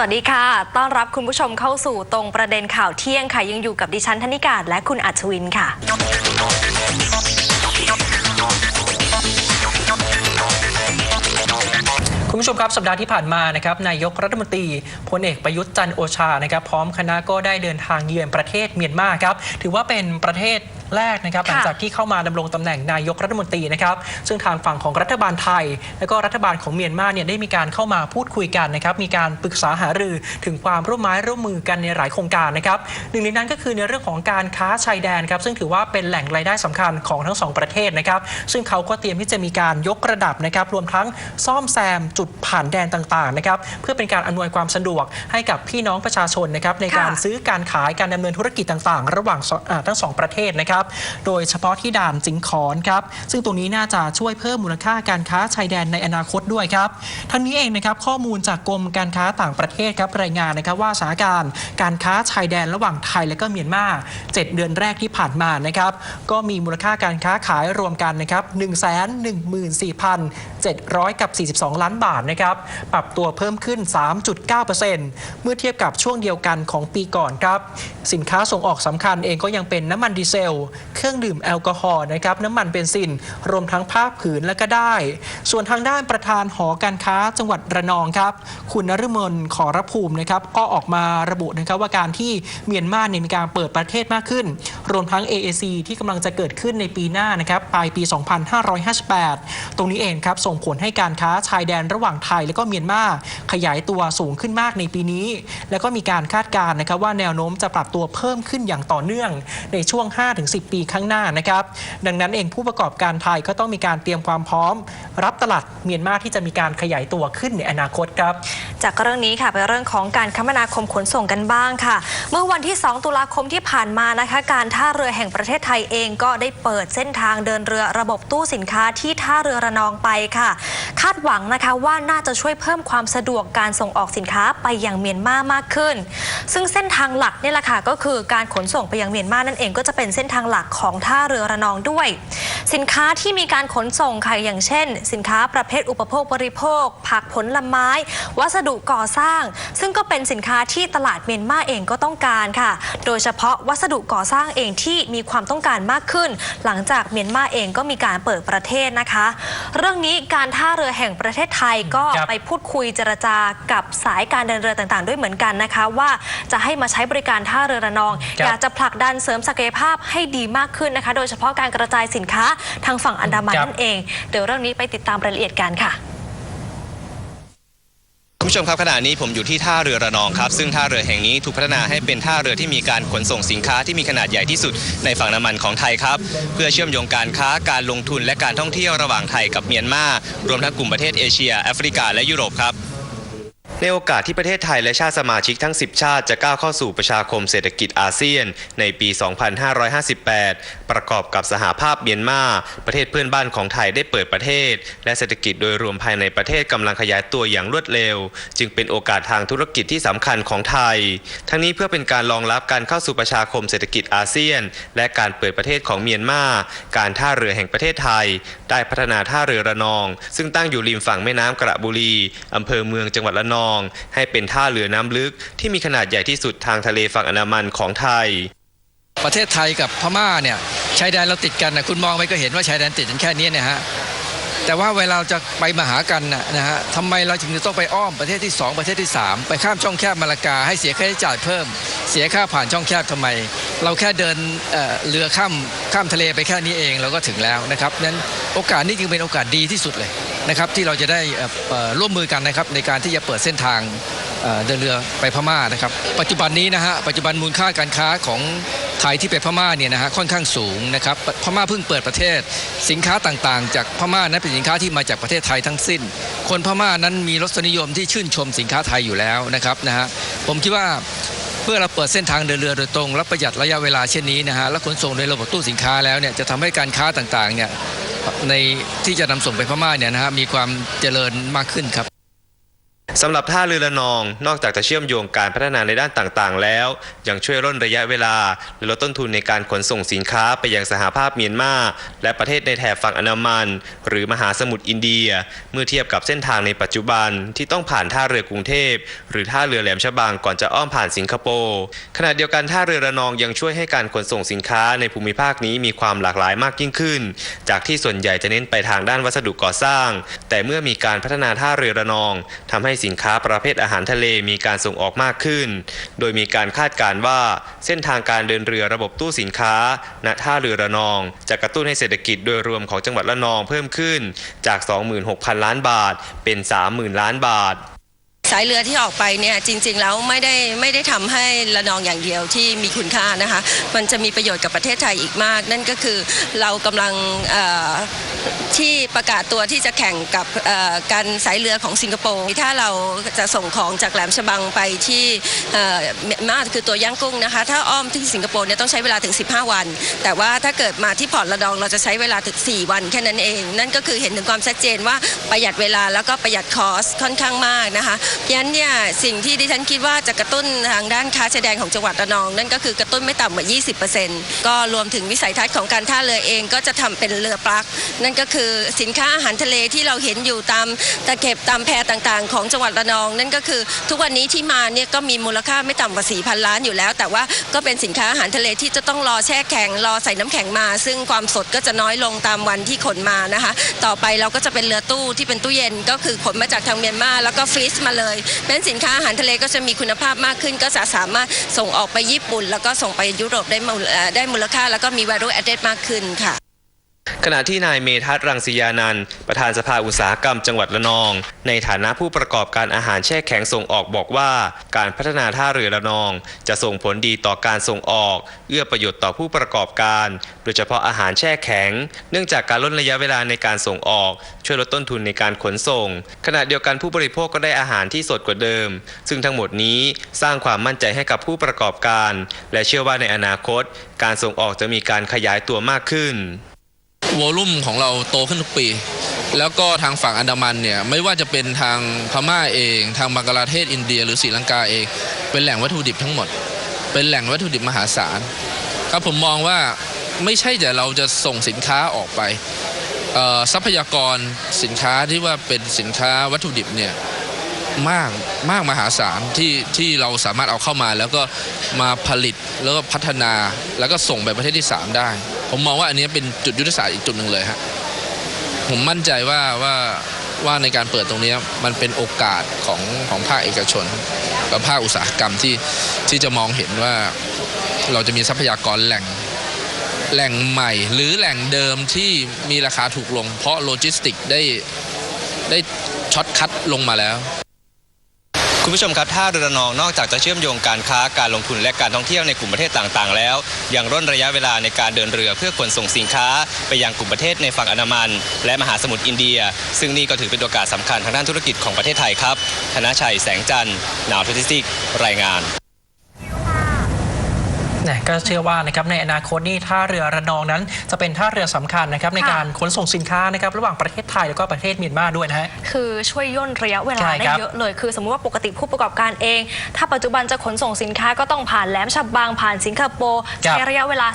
วัสดีค่ะ ต้อนรับคุณผู้ชมเข้าสู่ตรงประเด็นข่าวเที่ยงค่ะ ยังอยู่กับดิฉันธนิกาและคุณอัจฉวินค่ะคุณผู้ชมครับ สัปดาห์ที่ผ่านมานะครับนายกรัฐมนตรีพลเอกประยุทธ์จันทร์โอชานะครับพร้อมคณะก็ได้เดินทางเยือนประเทศเมียนมาครับ ถือว่าเป็นประเทศ แรกนะครับค่ะหลังจากที่เข้ามาดำรงตำแหน่งนายกรัฐมนตรีนะครับ ซึ่งทางฝั่งของรัฐบาลไทย และก็รัฐบาลของเมียนมาเนี่ยได้มีการเข้ามาพูดคุยกันนะครับ มีการปรึกษาหารือถึงความร่วมไม้ร่วมมือกันในหลายโครงการนะครับหนึ่งในนั้นก็คือในเรื่องของการค้าชายแดนครับ ซึ่งถือว่าเป็นแหล่งรายได้สำคัญของทั้งสองประเทศนะครับ ซึ่งเขาก็เตรียมที่จะมีการยกระดับนะครับ รวมทั้งซ่อมแซมจุดผ่านแดนต่างๆนะครับ เพื่อเป็นการอำนวยความสะดวกให้กับพี่น้องประชาชนนะครับในการค่ะซื้อการขายการดำเนินธุรกิจต่าง ๆ ระหว่างสอ่าทั้งสองประเทศนะครับโดยเฉพาะที่ด่านสิงขอนครับ ซึ่งตรงนี้น่าจะช่วยเพิ่มมูลค่าการค้าชายแดนในอนาคตด้วยครับ ทั้งนี้เองนะครับข้อมูลจากกรมการค้าต่างประเทศครับรายงานนะครับว่าสถานการณ์การค้าชายแดนระหว่างไทยและก็เมียนมา7 เดือนแรกที่ผ่านมานะครับก็มีมูลค่าการค้าขายรวมกันนะครับ1 1 4 700 กับ 42 ล้านบาทนะครับ ปรับตัวเพิ่มขึ้น 3.9%เมื่อเทียบกับช่วงเดียวกันของปีก่อนครับ สินค้าส่งออกสำคัญเองก็ยังเป็นน้ำมันดีเซล เครื่องดื่มแอลกอฮอล์นะครับ น้ำมันเบนซิน รวมทั้งผ้าผืนและก็ได้ ส่วนทางด้านประธานหอการค้าจังหวัดระนองครับ คุณนฤมลขอรภูมินะครับ ก็ออกมาระบุนะครับว่าการที่เมียนมาเนี่ยมีการเปิดประเทศมากขึ้น รวมทั้ง AAC ที่กำลังจะเกิดขึ้นในปีหน้านะครับปลายปี 2558 ตรงนี้เองครับส่ง่งผลให้การค้าชายแดนระหว่างไทยและก็เมียนมาขยายตัวสูงขึ้นมากในปีนี้ แล้วก็มีการคาดการณ์นะครับว่าแนวโน้มจะปรับตัวเพิ่มขึ้นอย่างต่อเนื่องในช่วง 5-10 ปีข้างหน้านะครับ ดังนั้นเองผู้ประกอบการไทยก็ต้องมีการเตรียมความพร้อม รับตลาดเมียนมาที่จะมีการขยายตัวขึ้นในอนาคตครับ จากเรื่องนี้ค่ะไปเรื่องของการคมนาคมขนส่งกันบ้างค่ะ เมื่อวันที่ 2 ตุลาคมที่ผ่านมานะคะ การท่าเรือแห่งประเทศไทยเองก็ได้เปิดเส้นทางเดินเรือระบบตู้สินค้าที่ท่าเรือระนองไปค่ะคาดหวังนะคะว่าน่าจะช่วยเพิ่มความสะดวกการส่งออกสินค้าไปยังเมียนมามากขึ้น ซึ่งเส้นทางหลักนี่แหละค่ะก็คือการขนส่งไปยังเมียนมานั่นเองก็จะเป็นเส้นทางหลักของท่าเรือระนองด้วย สินค้าที่มีการขนส่งค่ะอย่างเช่น สินค้าประเภทอุปโภคบริโภค ผักผลไม้ วัสดุก่อสร้าง ซึ่งก็เป็นสินค้าที่ตลาดเมียนมาเองก็ต้องการค่ะ โดยเฉพาะวัสดุก่อสร้างเองที่มีความต้องการมากขึ้น หลังจากเมียนมาเองก็มีการเปิดประเทศนะคะ เรื่องนี้การท่าเรือแห่งประเทศไทยก็ครับ ไปพูดคุยเจรจากับสายการเดินเรือต่างๆ ด้วยเหมือนกันนะคะ ว่าจะให้มาใช้บริการท่าเรือระนอง ครับอยากจะผลักดันเสริมศักยภาพให้ดีมากขึ้นนะคะ โดยเฉพาะการกระจายสินค้าทางฝั่งอันดามันครับ นั่นเอง เดี๋ยวเรื่องนี้ไปติดตามรายละเอียดกันค่ะคุณ ผู้ชมครับขณะนี้ผมอยู่ที่ท่าเรือระนองครับ ซึ่งท่าเรือแห่งนี้ถูกพัฒนาให้เป็นท่าเรือที่มีการขนส่งสินค้าที่มีขนาดใหญ่ที่สุดในฝั่งน้ำมันของไทยครับ เพื่อเชื่อมโยงการค้าการลงทุนและการท่องเที่ยวระหว่างไทยกับเมียนมา รวมทั้งกลุ่มประเทศเอเชียแอฟริกาและยุโรปครับ ในโอกาสที่ประเทศไทยและชาติสมาชิกทั้ง 10 ชาติจะก้าวเข้าสู่ประชาคมเศรษฐกิจอาเซียน ในปี 2558 ประกอบกับสหภาพเมียนมาประเทศเพื่อนบ้านของไทยได้เปิดประเทศ และเศรษฐกิจโดยรวมภายในประเทศกำลังขยายตัวอย่างรวดเร็ว จึงเป็นโอกาสทางธุรกิจที่สำคัญของไทย ทั้งนี้เพื่อเป็นการรองรับการเข้าสู่ประชาคมเศรษฐกิจอาเซียน และการเปิดประเทศของเมียนมาการท่าเรือแห่งประเทศไทย ได้พัฒนาท่าเรือระนอง ซึ่งตั้งอยู่ริมฝั่งแม่น้ำกระบุรีอำเภอเมืองจังหวัดระนองให้เป็นท่าเรือน้ำลึกที่มีขนาดใหญ่ที่สุดทางทะเลฝั่งอันดามันของไทย ประเทศไทยกับพม่าเนี่ยชายแดนเราติดกันนะคุณมองไปก็เห็นว่าชายแดนติดกันแค่นี้นะฮะแต่ว่าเวลาเราจะไปมาหากันนะฮะทำไมเราถึงจะต้องไปอ้อมประเทศที่ 2 ประเทศที่ 3 ไปข้ามช่องแคบมาลากาให้เสียค่าใช้จ่ายเพิ่ม เสียค่าผ่านช่องแคบทำไม เราแค่เดินเเรือข้ามข้ามทะเลไปแค่นี้เองเราก็ถึงแล้วนะครับนั้นโอกาสนี้จึงเป็นโอกาสดีที่สุดเลย นะครับที่เราจะได้ร่วมมือกันนะครับในการที่จะเปิดเส้นทางเดินเรือไปพม่านะครับปัจจุบันนี้นะฮะปัจจุบันมูลค่าการค้าของไทยที่ไปพม่าเนี่ยนะฮะค่อนข้างสูงนะครับพม่าเพิ่งเปิดประเทศ สินค้าต่างๆ จากพม่านั้นเป็นสินค้าที่มาจากประเทศไทยทั้งสิ้น คนพม่านั้นมีรสนิยมที่ชื่นชมสินค้าไทยอยู่แล้วนะครับนะฮะผมคิดว่าเพื่อเราเปิดเส้นทางเดินเรือโดยตรงและประหยัดระยะเวลาเช่นนี้นะฮะและขนส่งโดยระบบตู้สินค้าแล้วเนี่ยจะทำให้การค้าต่างๆเนี่ย ในที่จะนำส่งไปพม่าเนี่ยนะฮะมีความเจริญมากขึ้นครับ สำหรับท่าเรือระนอง นอกจากจะเชื่อมโยงการพัฒนาในด้านต่างๆ แล้ว ยังช่วยร่นระยะเวลาและลดต้นทุนในการขนส่งสินค้าไปยังสหภาพเมียนมาและประเทศในแถบฝั่งอันดามัน หรือมหาสมุทรอินเดีย เมื่อเทียบกับเส้นทางในปัจจุบันที่ต้องผ่านท่าเรือกรุงเทพ หรือท่าเรือแหลมฉบังก่อนจะอ้อมผ่านสิงคโปร์ขณะเดียวกันท่าเรือระนองยังช่วยให้การขนส่งสินค้าในภูมิภาคนี้มีความหลากหลายมากยิ่งขึ้น จากที่ส่วนใหญ่จะเน้นไปทางด้านวัสดุก่อสร้าง แต่เมื่อมีการพัฒนาท่าเรือระนองทำให้สินค้าประเภทอาหารทะเลมีการส่งออกมากขึ้น โดยมีการคาดการณ์ว่าเส้นทางการเดินเรือระบบตู้สินค้า ณ ท่าเรือระนอง จะกระตุ้นให้เศรษฐกิจโดยรวมของจังหวัดระนองเพิ่มขึ้นจาก 26,000 ล้านบาท เป็น 30,000 ล้านบาท สายเรือที่ออกไปเนี่ยจริงๆแล้วไม่ได้ไม่ได้ทำให้ระนองอย่างเดียวที่มีคุณค่านะคะ มันจะมีประโยชน์กับประเทศไทยอีกมาก นั่นก็คือเรากำลังที่ประกาศตัวที่จะแข่งกับการสายเรือของสิงคโปร์ถ้าเราจะส่งของจากแหลมฉบังไปที่เมียนมาคือตัวย่างกุ้งนะคะ ถ้าอ้อมที่สิงคโปร์เนี่ยต้องใช้เวลาถึง 15 วัน แต่ว่าถ้าเกิดมาที่พอร์ตระนองเราจะใช้เวลาถึง 4 วันแค่นั้นเอง นั่นก็คือเห็นถึงความชัดเจนว่าประหยัดเวลาแล้วก็ประหยัดคอสค่อนข้างมากนะคะเพราะฉะนั้นเนี่ยสิ่งที่ดิฉันคิดว่าจะกระตุ้นทางด้านค้าชายแดนของจังหวัดระนอง นั่นก็คือกระตุ้นไม่ต่ำกว่า 20%ก็รวมถึงวิสัยทัศน์ของการท่าเรือเองก็จะทำเป็นเรือปลัก นั่นก็คือสินค้าอาหารทะเลที่เราเห็นอยู่ตามตะเข็บตามแพต่างๆ ของจังหวัดระนอง นั่นก็คือทุกวันนี้ที่มาเนี่ยก็มีมูลค่าไม่ต่ำกว่า 4,000 ล้านอยู่แล้ว แต่ว่าก็เป็นสินค้าอาหารทะเลที่จะต้องรอแช่แข็งรอใส่น้ำแข็งมา ซึ่งความสดก็จะน้อยลงตามวันที่ขนมานะคะ ต่อไปเราก็จะเป็นเรือตู้ที่เป็นตู้เย็นก็คือขนมาจากทางเมียนมาแล้วก็ฟรีซมาเลยเพราะฉะนั้นสินค้าอาหารทะเลก็จะมีคุณภาพมากขึ้น ก็จะสามารถส่งออกไปญี่ปุ่น แล้วก็ส่งไปยุโรปได้มูลได้มูลค่า แล้วก็มี value added มากขึ้นค่ะ ขณะที่นายเมทัศรังสียานันท์ประธานสภาอุตสาหกรรมจังหวัดระนอง ในฐานะผู้ประกอบการอาหารแช่แข็งส่งออกบอกว่า การพัฒนาท่าเรือระนอง จะส่งผลดีต่อการส่งออก เอื้อประโยชน์ต่อผู้ประกอบการ โดยเฉพาะอาหารแช่แข็ง เนื่องจากการลดระยะเวลาในการส่งออก ช่วยลดต้นทุนในการขนส่ง ขณะเดียวกันผู้บริโภคก็ได้อาหารที่สดกว่าเดิม ซึ่งทั้งหมดนี้สร้างความมั่นใจให้กับผู้ประกอบการ และเชื่อว่าในอนาคต การส่งออกจะมีการขยายตัวมากขึ้น วอลุ่มของเราโตขึ้นทุกปี แล้วก็ทางฝั่งอันดามันเนี่ยไม่ว่าจะเป็นทางพม่าเอง ทางบังกลาเทศอินเดีย หรือศรีลังกาเอง เป็นแหล่งวัตถุดิบทั้งหมด เป็นแหล่งวัตถุดิบมหาศาลครับผมมองว่าไม่ใช่แต่เราจะส่งสินค้าออกไปทรัพยากรสินค้าที่ว่าเป็นสินค้าวัตถุดิบเนี่ยมากมากมหาศาลที่ที่เราสามารถเอาเข้ามาแล้วก็มาผลิต แล้วก็พัฒนาแล้วก็ส่งไปประเทศที่ 3 ได้ ผมมองว่าอันนี้เป็นจุดยุทธศาสตร์อีกจุดหนึ่งเลยฮะผมมั่นใจว่าว่าว่าในการเปิดตรงนี้มันเป็นโอกาสของของภาคเอกชนและภาคอุตสาหกรรมที่ที่จะมองเห็นว่าเราจะมีทรัพยากรแหล่งแหล่งใหม่ หรือแหล่งเดิมที่มีราคาถูกลง เพราะโลจิสติกได้ได้ช็อตคัดลงมาแล้ว คุณผู้ชมครับท่าเรือระนองนอกจากจะเชื่อมโยงการค้าการลงทุนและการท่องเที่ยวในกลุ่มประเทศต่างๆ แล้ว ยังร่นระยะเวลาในการเดินเรือเพื่อขนส่งสินค้า ไปยังกลุ่มประเทศในฝั่งอันดามัน และมหาสมุทรอินเดีย ซึ่งนี่ก็ถือเป็นโอกาสสำคัญทางด้านธุรกิจของประเทศไทยครับธนชัยแสงจันทร์นาวทิสติกรายงาน นี่ยก็เชื่อว่านะครับในอนาคตนี่ท่าเรือระนองนั้น จะเป็นท่าเรือสำคัญนะครับในค่ะการขนส่งสินค้านะครับระหว่างประเทศไทยแล้วก็ประเทศเมียนมาด้วยนะฮะคือช่วยย่นระยะเวลาใช่ได้ครับเยอะเลย คือสมมุติว่าปกติผู้ประกอบการเอง ถ้าปัจจุบันจะขนส่งสินค้าก็ต้องผ่านแหลมฉบังผ่านสิงคโปร์ครับใช้ระยะเวลา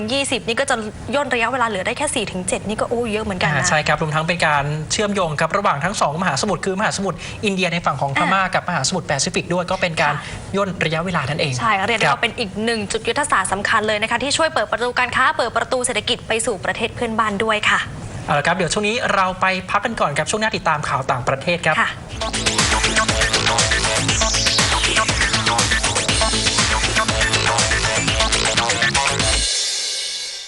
15-20 นี่ก็จะย่นระยะเวลาเหลือได้แค่ 4-7 นี่ก็โอ้เยอะเหมือนกันอ่านะใช่ครับรวมทั้งเป็นการเชื่อมโยงกับระหว่างทั้งสองมหาสมุทรคือมหาสมุทรอินเดียในฝั่งของพม่ากับมหาสมุทรแปซิฟิกด้วยก็เป็นการค่ะย่นระยะเวลานั่นเองใช่เรียกได้คบว่าเป็นอีกหนึ่งจุดยุทธศาสตร์สำคัญเลยนะคะที่ช่วยเปิดประตูการค้าเปิดประตูเศรษฐกิจไปสู่ประเทศเพื่อนบ้านด้วยค่ะ เอาละครับ เดี๋ยวช่วงนี้เราไปพักกันก่อนครับช่วงหน้าติดตามข่าวต่างประเทศครับ ค่ะ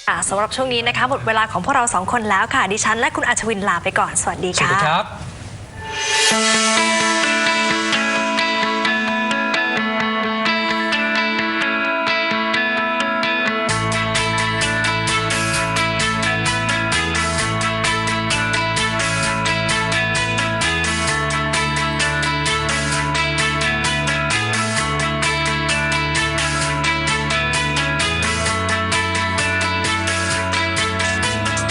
ค่ะสำหรับช่วงนี้นะคะหมดเวลาของพวกเราสองคนแล้วค่ะ ดิฉันและคุณอัชวินลาไปก่อน สวัสดีสวัสค่ะ ดีครับ